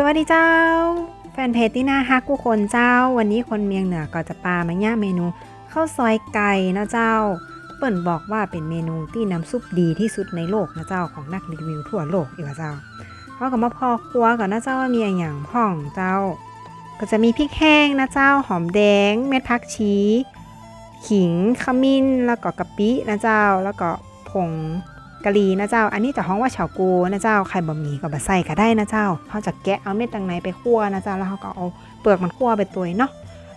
สวัสดีเจ้า แฟนเพจที่น่าฮักกูคนเจ้า วันนี้คนเมียงเหนือก็จะปามาย่าเมนูข้าวซอยไก่นะเจ้า เปิ่นบอกว่าเป็นเมนูที่น้ำซุปดีที่สุดในโลกนะเจ้าของนักรีวิวทั่วโลกอีกว่าเจ้าเขาก็มาพอครัวก่อนนะเจ้าว่ามีอะไรอย่างพ่องเจ้า ก็จะมีพริกแห้งนะเจ้าหอมแดง เม็ดผักชีขิงขมิ้นแล้วก็กะปินะเจ้าแล้วก็ผง กะหรี่นะเจ้า อันนี้จะฮ้องว่าเฉากูนะเจ้าใครบะหมี่ก็บะใส่ก็ได้นะเจ้าเขาจะแกะเอาเม็ดตังในไปคั่วนะเจ้าแล้วเขาก็เอาเปลือกมันคั่วไปตัวเนาะ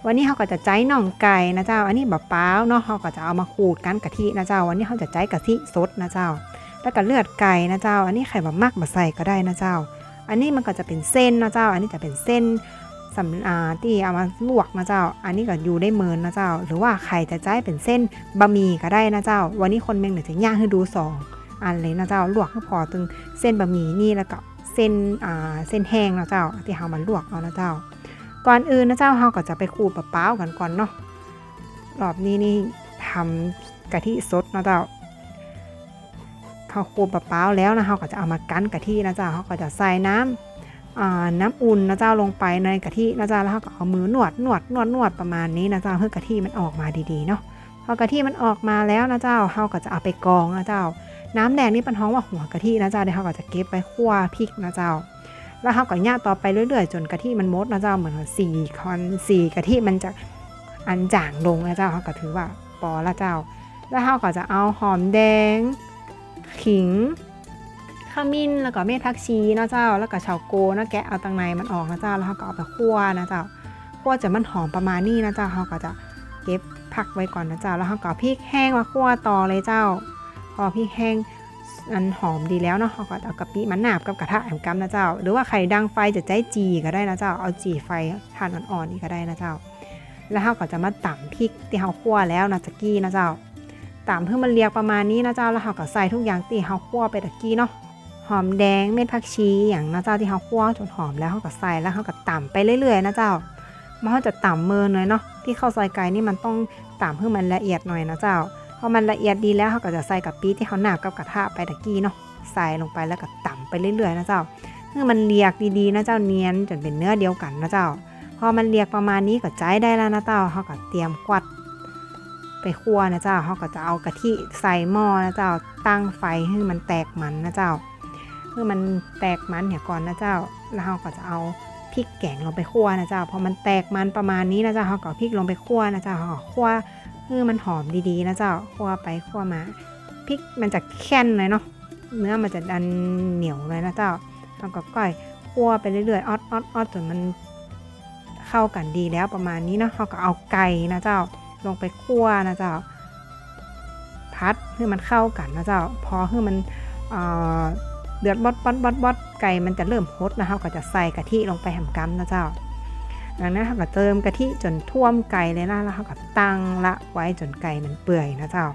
วันนี้เขาก็จะใจน่องไก่นะเจ้า อันนี้บะเป้าเนาะเขาก็จะเอามาขูดกันกะทินะเจ้า วันนี้เขาจะใจกะทิสดนะเจ้า แล้วก็เลือดไก่นะเจ้า อันนี้ไข่บะมักบะใส่ก็ได้นะเจ้า อันนี้มันก็จะเป็นเส้นนะเจ้า อันนี้จะเป็นเส้นสำอาที่เอามาลวกนะเจ้า อันนี้ก็อยู่ได้เมินนะเจ้า หรือว่าใครจะใจเป็นเส้นบะหมี่ก็ได้นะเจ้า วันนี้คนเมืองเหนือจะย่างให้ดูสอง อันเลยนะเจ้าลวกให้พอตึงเส้นบะหมี่นี่แล้วก็เส้นอ่าเส้นแห้งนะเจ้าที่เรามาลวกเอานะเจ้า ก่อนอื่นนะเจ้าเราก็จะไปขูดปะเป้ากันก่อนเนาะรอบนี้นี่ทำกะทิสดนะเจ้าเขาขูดปะเป้าแล้วนะเขาก็จะเอามากั้นกะทินะเจ้าเขาก็จะใส่น้ำอ่าน้ำอุ่นนะเจ้าลงไปในกะทินะเจ้าแล้วก็เอามือนวดนวดนวดนวดประมาณนี้นะเจ้าเพื่อกะทิมันออกมาดีๆเนาะ พอกะทิมันออกมาแล้วนะเจ้าเขาก็จะเอาไปกองนะเจ้า น้ำแดงนี่เป็นท้องว่าหัวกะทินะเจ้าเดี๋ยวเขาก็จะเก็บไปคั่วพริกนะเจ้า แล้วเขาก็ย่างต่อไปเรื่อยๆ จนกะทิมันมดนะเจ้าเหมือนสี่คอนสี่กะทิมันจะอันจางลงนะเจ้าเขาก็ถือว่าปอละเจ้า แล้วเขาก็จะเอาหอมแดง ขิงขมิ้นแล้วก็เม็ดผักชีนะเจ้า แล้วก็เฉาโกนะแกะเอาตังในมันออกนะเจ้าแล้วเขาก็เอาไปคั่วนะเจ้าคั่วจนมันหอมประมาณนี้นะเจ้าเขาก็จะเก็บ ผักไว้ก่อนนะเจ้า แล้วเขาก็พริกแห้งมาคั่วต่อเลยเจ้า พอพริกแห้งอันหอมดีแล้วเนาะเขาก็เอากะปิมันหนาบกับกระทะแอมกัมนะเจ้า หรือว่าใครดังไฟจะใจจีก็ได้นะเจ้า เอาจีไฟทานอ่อนๆนี่ก็ได้นะเจ้า แล้วเขาก็จะมาต่ำพริกที่เขาคั่วแล้วนะจักกี้นะเจ้าตามเพื่อมันเรียกประมาณนี้นะเจ้าแล้วเราก็ใส่ทุกอย่างที่เขาคั่วไปตะกี้เนาะหอมแดงเม็ดผักชีอย่างนะเจ้าที่เขาคั่วจนหอมแล้วเขาก็ใส่แล้วเขาก็ต่ำไปเรื่อยๆนะเจ้ามันเขาจะตำเมินหน่อยเนาะ ที่ข้าวซอยไก่นี่มันต้องต่ำเพื่อมันละเอียดหน่อยนะเจ้าพอมันละเอียดดีแล้วเขาก็จะใส่กับปีที่เขาหนาบกับกระทะไปตะกี้เนาะใส่ลงไปแล้วก็ต่ำไปเรื่อยๆนะเจ้าเพื่อมันเรียกดีๆนะเจ้าเนียนจนเป็นเนื้อเดียวกันนะเจ้า พอมันเรียกประมาณนี้ก็ใจได้แล้วนะเจ้าเขาก็เตรียมควัดไปคั่วนะเจ้าเขาก็จะเอากะทิใส่หม้อนะเจ้าตั้งไฟให้มันแตกมันนะเจ้าเพื่อมันแตกมันเนี่ยก่อนนะเจ้า แล้วเขาก็จะเอา พริกแกงลงไปคั่วนะเจ้าพอมันแตกมันประมาณนี้นะเจ้าเขาก็พริกลงไปคั่วนะเจ้าเขาคั่วเพื่อมันหอมดีๆนะเจ้าคั่วไปคั่วมาพริกมันจะแข็งเลยเนาะเนื้อมันจะดันเหนียวเลยนะเจ้าเขาก็ก้อยคั่วไปเรื่อยๆออดออดออดจนมันเข้ากันดีแล้วประมาณนี้เนาะเขาก็เอาไก่นะเจ้าลงไปคั่วนะเจ้าพัดให้มันเข้ากันนะเจ้าพอให้มัน เดือดบดบดบดบดไก่มันจะเริ่มฮดนะคะก็จะใส่กะทิลงไปแหมกัมนะเจ้าดังนั้นเขาก็เติมกะทิจนท่วมไก่เลยนะแล้วเขาก็ตั้งละไว้จนไก่มันเปื่อยนะเจ้า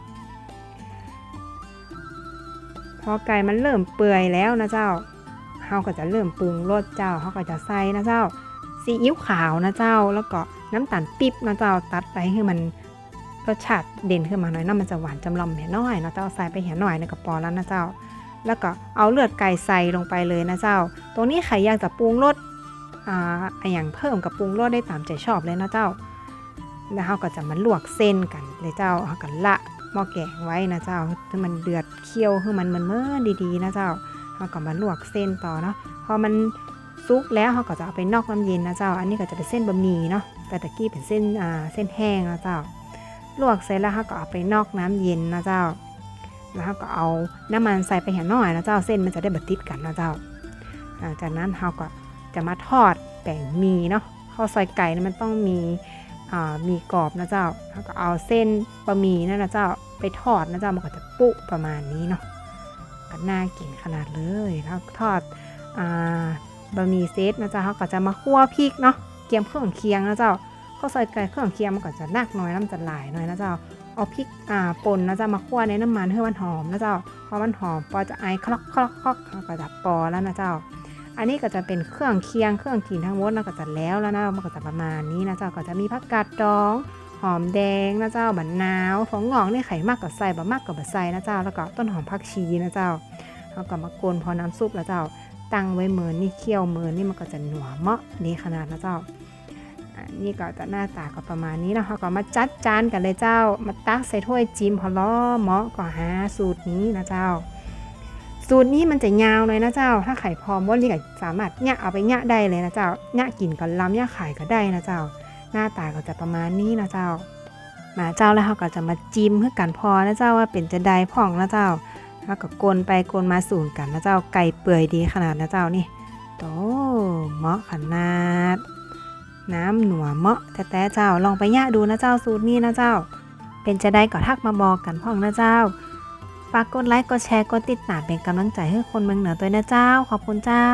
พอไก่มันเริ่มเปื่อยแล้วนะเจ้าเขาก็จะเริ่มปรุงรสเจ้าเขาก็จะใส่นะเจ้าซีอิ๊วขาวนะเจ้า แล้วก็น้ำตาลปิ๊บนะเจ้าตัดไปให้มันรสชาติเด่นขึ้นมาหน่อยนะมันจะหวานจำลำเหี่ยน้อยนะเจ้าใส่ไปเหี่ยน้อยในกระป๋อแล้วนะเจ้า แล้วก็เอาเลือดไก่ใส่ลงไปเลยนะเจ้า ตรงนี้ใครอยากจะปรุงรสอ่าอย่างเพิ่มกับปรุงรสได้ตามใจชอบเลยนะเจ้า แล้วเขาก็จะมาลวกเส้นกันเลยเจ้าเขาก็ละหม้อแกงไว้นะเจ้าให้มันเดือดเคี่ยวให้มันมันเมื่อดีๆนะเจ้าเขาก็มาลวกเส้นต่อเนาะ พอมันซุกแล้วเขาก็จะเอาไปนอกน้ำเย็นนะเจ้า อันนี้ก็จะเป็นเส้นบะหมี่เนาะ แต่ตะกี้เป็นเส้นอ่าเส้นแห้งนะเจ้า ลวกเสร็จแล้วเขาก็เอาไปนอกน้ำเย็นนะเจ้า แล้วเขาก็เอาน้ำมันใส่ไปแห่น้อยนะเจ้าเส้นมันจะได้บดติดกันนะเจ้า หลังจากนั้นเขาก็จะมาทอดแป้งมีเนาะข้าวซอยไก่นี่มันต้องมีมีกรอบนะเจ้าเขาก็เอาเส้นบะหมี่นั่นนะเจ้าไปทอดนะเจ้ามันก็จะปุประมาณนี้เนาะก็น่ากินขนาดเลยแล้วทอดอบะหมี่เซตนะเจ้าเขาก็จะมาคั่วพริกเนาะเกียมเครื่องเคียงนะเจ้า ข้าวซอยไก่เครื่องเคียงมันก็จะนักหน่อยน้ำจะหลายหน่อยนะเจ้าเอาพริกอ่าป่นนะเจ้ามาคั่วในน้ำมันให้มันหอมนะเจ้าพอมันหอมปอจะไอคลอกคลอกคลอกก็จะปอแล้วนะเจ้า อันนี้ก็จะเป็นเครื่องเคียงเครื่องกินทั้งหมดนะก็จะแล้วแล้วนะมันก็จะประมาณนี้นะเจ้าก็จะมีผักกาดดองหอมแดงนะเจ้าบันนาวถั่วงอกนี่ไข่มากกับใส่บะมากกับบะใส่นะเจ้า แล้วก็ต้นหอมผักชีนะเจ้าเขาก็มาโกนพอน้ำซุปแล้วเจ้า ตั้งไว้เหมือนนี่เคี่ยวเหมือนนี่มันก็จะหนัวเมาะดีขนาดนะเจ้า นี่ก็จะหน้าตาก็ประมาณนี้นะคะก็มาจัดจานกันเลยเจ้า มาตักใส่ถ้วยจิ้มพอล้อเหมาะก็หาสูตรนี้นะเจ้า สูตรนี้มันจะยาวหน่อยนะเจ้า ถ้าไข่พร้อมว่านี่ก็สามารถเนี่ยเอาไปเนี่ยได้เลยนะเจ้าเนี่ยกินกับลำเนี่ยขายก็ได้นะเจ้า หน้าตาก็จะประมาณนี้นะเจ้า มาเจ้าแล้วเขาก็จะมาจิ้มเพื่อกันพอนะเจ้าว่าเป็นจะได้พ่องนะเจ้า แล้วก็กลนไปกลนมาสูนกันนะเจ้าไก่เปื่อยดีขนาดนะเจ้านี่โตเหมาะขนาด น้ำหนัวเมาะแต่แต่เจ้าลองไปย่าดูนะเจ้าสูตรนี้นะเจ้า เป็นจะได้ก็ทักมาบอกกันพ่องนะเจ้าฝากกดไลค์กดแชร์กดติดตามเป็นกำลังใจให้คนเมืองเหนือตัวนะเจ้า ขอบคุณเจ้า